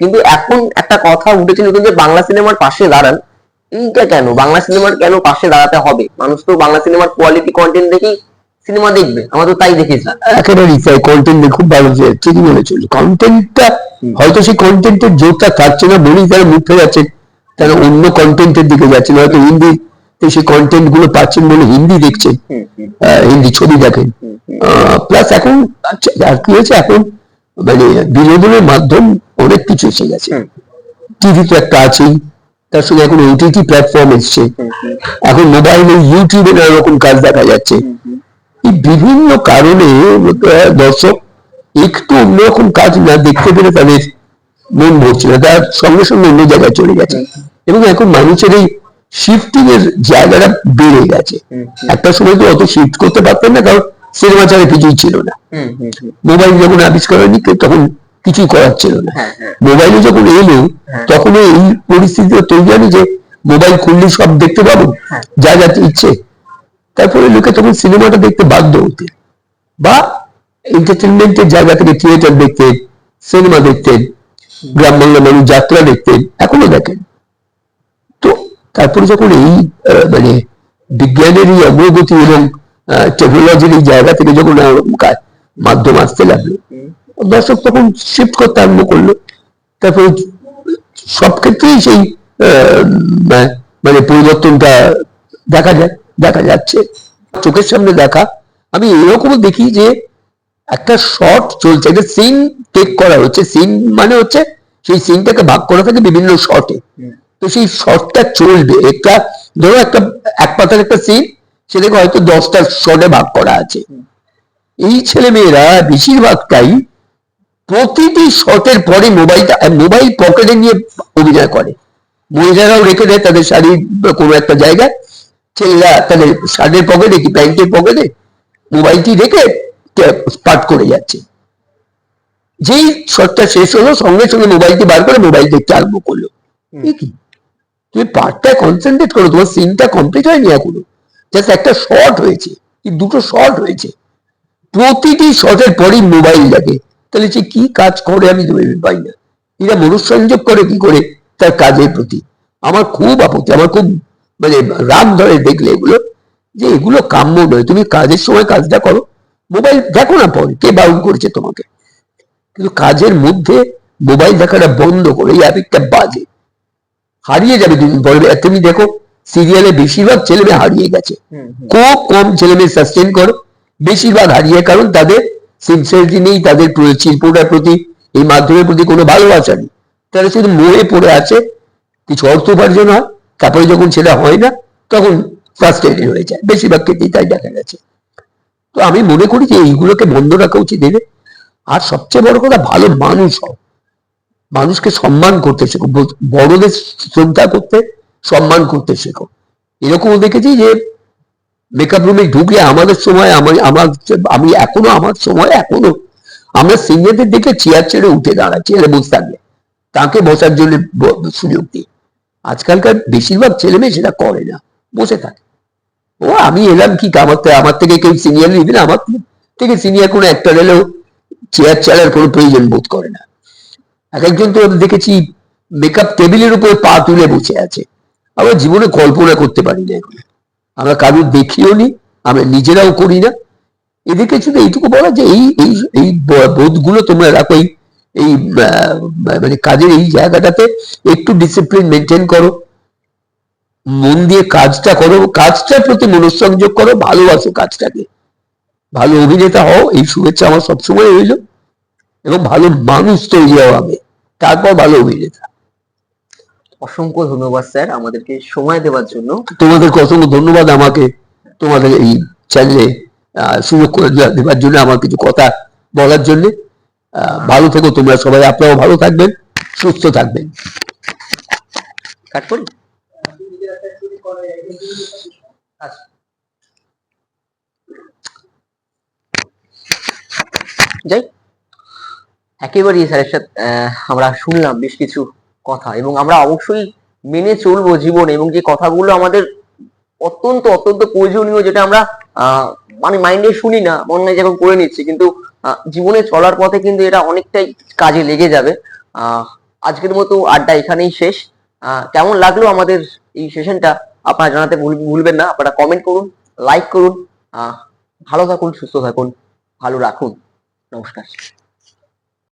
কিন্তু এখন একটা কথা উঠেছে নতুন যে বাংলা সিনেমার পাশে দাঁড়ান। এইটা কেন? বাংলা সিনেমার কেন পাশে দাঁড়াতে হবে? মানুষ তো বাংলা সিনেমার কোয়ালিটি কন্টেন্ট দেখেই সিনেমা দেখবে। আমরা তো তাই দেখেছি। একেবারেই তাই কন্টেন্ট খুব ভালো যে ঠিকই বলেছিল কন্টেন্টটা হয়তো সেই কন্টেন্টের জোরটা থাকছে না বলেই তারা মুখে যাচ্ছে। তারা অন্য কন্টেন্টের দিকে যাচ্ছে হয়তো হিন্দি সেই কন্টেন্টগুলো পাচ্ছেন বলে হিন্দি দেখছেন হিন্দি ছবি দেখেন। প্লাস এখন আচ্ছা, আর কি হয়েছে এখন? মানে বিনোদনের মাধ্যম অনেক কিছু এসে গেছে। টিভি তো একটা আছেই তার সঙ্গে এখন ওটিটি প্ল্যাটফর্ম এসছে। এখন মোবাইলে ইউটিউবে নানা রকম কাজ দেখা যাচ্ছে। এই বিভিন্ন কারণে দর্শক একটু অন্যরকম কাজ না দেখতে পেলে তাদের মন ভরছে না তার সঙ্গে সঙ্গে অন্য জায়গায় চলে গেছে। এবং এখন মানুষের এই শিফটিং এর জায়গাটা বেড়ে গেছে। একটা সময় তো অত শিফট করতে পারতেন না কারণ সিনেমা ছাড়া কিছুই ছিল না। মোবাইল যখন আবিষ্কার হয়নি তখন কিছুই করার ছিল না হ্যাঁ, হ্যাঁ। মোবাইলে যখন এলো হ্যাঁ। তখন এই পরিস্থিতি তৈরি হয়নি যে মোবাইল খুললে সব দেখতে পাবো হ্যাঁ। যা যা ইচ্ছে তারপরে লোকে তখন সিনেমাটা দেখতে বাধ্য হতে বা এন্টারটেনমেন্টের জায়গা থেকে থিয়েটার দেখতেন সিনেমা দেখতেন গ্রাম বাংলা মানুষ যাত্রা দেখতেন এখনও দেখেন তো তারপরে যখন এই মানে বিজ্ঞানের এই অগ্রগতি এবং টেকনোলজির এই জায়গা থেকে যখন মাধ্যম আসতে লাগল দর্শক তখন শিফট করতে আরম্ভ করল। তারপরে সব ক্ষেত্রেই সেই মানে পরিবর্তনটা দেখা যায় দেখা যাচ্ছে। চোখের সামনে দেখা। আমি এরকমও দেখি যে একটা শট চলছে একটা সিন টেক করা হচ্ছে। সিন মানে হচ্ছে সেই সিনটাকে ভাগ করা থাকে বিভিন্ন শটে। তো সেই শটটা চলবে। একটা ধরো একটা এক পাতার একটা সিন সেটাকে হয়তো দশটা শটে ভাগ করা আছে। এই ছেলে মেয়েরা বেশিরভাগটাই প্রতিটি শটের পরে মোবাইলটা মোবাইল পকেটে নিয়ে অভিনয় করে। মহিলারাও রেখে দেয় তাদের শাড়ির কোনো একটা জায়গায়। ছেলেরা তাদের শার্টের পকেটে কি প্যান্টের পকেটে মোবাইলটি রেখে পাঠ করে যাচ্ছে। যেই শটটা শেষ হলো সঙ্গে সঙ্গে মোবাইলটি বার করে মোবাইল দেখতে আরম্ভ করল। কি? তুমি পার্টটা কনসেন্ট্রেট করো তোমার সিনটা কমপ্লিট হয়নি এখনও। জাস্ট একটা শর্ট হয়েছে। কি দুটো শর্ট হয়েছে। প্রতিটি শটের পরই মোবাইল লাগে। তাহলে সে কি কাজ করে আমি তো ভেবে পাই না। এরা মনুসংযোগ করে কি করে? তার কাজের প্রতি। আমার খুব আপত্তি আমার খুব মানে রাগ ধরে দেখলে এগুলো যে এগুলো কাম্য নয়। তুমি কাজের সময় কাজটা করো। মোবাইল দেখো না পরে কে বাউল করেছে তোমাকে? কিন্তু কাজের মধ্যে মোবাইল দেখাটা বন্ধ করে এই অ্যাপিকটা বাজে। হারিয়ে যাবে তুমি আর তুমি দেখো সিরিয়ালে বেশিরভাগ ছেলে মেয়ে হারিয়ে গেছে। খুব কম ছেলে মেয়ে সাস্টেন করো। বেশিরভাগ হারিয়ে কারণ তাদের সিনসিয়ারিটি নেই, তাদের শিল্পটার প্রতি এই মাধ্যমের প্রতি কোনো ভালোবাসা নেই। তারা শুধু মোহে পড়ে আছে, কিছু অর্থ উপার্জন হয়, তারপরে যখন সেটা হয় না, তখন ফ্রাস্ট্রেটেড হয়ে যায়। বেশিরভাগ ক্ষেত্রেই তাই দেখা গেছে। তো আমি মনে করি যে এইগুলোকে বন্ধ রাখা উচিত। এদের আর সবচেয়ে বড় কথা, ভালো মানুষ হও। মানুষকে সম্মান করতে শেখো। বড়দের শ্রদ্ধা করতে সম্মান করতে শেখো। এরকমও দেখেছি যে মেকআপ রুমে ঢুকলে আমাদের সময় আমার আমার, আমি এখনও আমার সময় এখনও, আমরা সিনিয়রদের দেখে চেয়ার ছেড়ে উঠে দাঁড়াই চেয়ারে বসে থাকলে তাকে বসার জন্য সুযোগ দিই আজকালকার বেশিরভাগ ছেলে মেয়ে সেটা করে না, বসে থাকে। ও, আমি এলাম কি, আমার আমার থেকে কেউ সিনিয়র নিবি না? আমার থেকে সিনিয়র কোনো একটা এলেও চেয়ার ছাড়ার কোনো প্রয়োজন বোধ করে না। এক একজন তো দেখেছি মেকআপ টেবিলের উপরে পা তুলে বসে আছে। আমরা জীবনে কল্পনা করতে পারি না এগুলো। আমরা কারোর দেখিও নি, আমরা নিজেরাও করি না। এদেরকে শুধু এইটুকু বলা যে এই এই এই বোধগুলো তোমরা রাখো, এই এই মানে কাজের এই জায়গাটাতে একটু ডিসিপ্লিন মেনটেন করো। মন দিয়ে কাজটা করো, কাজটার প্রতি মনঃসংযোগ করো, ভালোবাসো কাজটাকে। ভালো অভিনেতা হও, এই শুভেচ্ছা আমার সবসময় রইল। এবং ভালো মানুষ তৈরি হবে তারপর ভালো অভিনেতা। অসংখ্য ধন্যবাদ স্যার আমাদেরকে সময় দেওয়ার জন্য। তোমাদের অসংখ্য ধন্যবাদ আমাকে তোমাদের এই চ্যানেলে সুযোগ করে দেওয়া- দেওয়ার জন্য আমার কিছু কথা বলার জন্য। ভালো থেকো তোমরা সবাই আপনারাও ভালো থাকবেন সুস্থ থাকবেন। কাট। যাই। একেবারেই স্যারের সাথে আমরা শুনলাম বেশ কিছু কথা এবং আমরা অবশ্যই মেনে চলবো জীবনে এবং যে কথাগুলো আমাদের অত্যন্ত অত্যন্ত প্রয়োজনীয় যেটা আমরা মানে মাইন্ডে শুনি না মনে যেরকম করে নিচ্ছি, কিন্তু জীবনে চলার পথে কিন্তু এটা অনেকটাই কাজে লেগে যাবে। আজকের মতো আড্ডা এখানেই শেষ। কেমন লাগল আমাদের এই সেশনটা আপনারা জানাতে ভুলবেন না। আপনারা কমেন্ট করুন লাইক করুন। ভালো থাকুন, সুস্থ থাকুন, ভালো রাখুন। নমস্কার।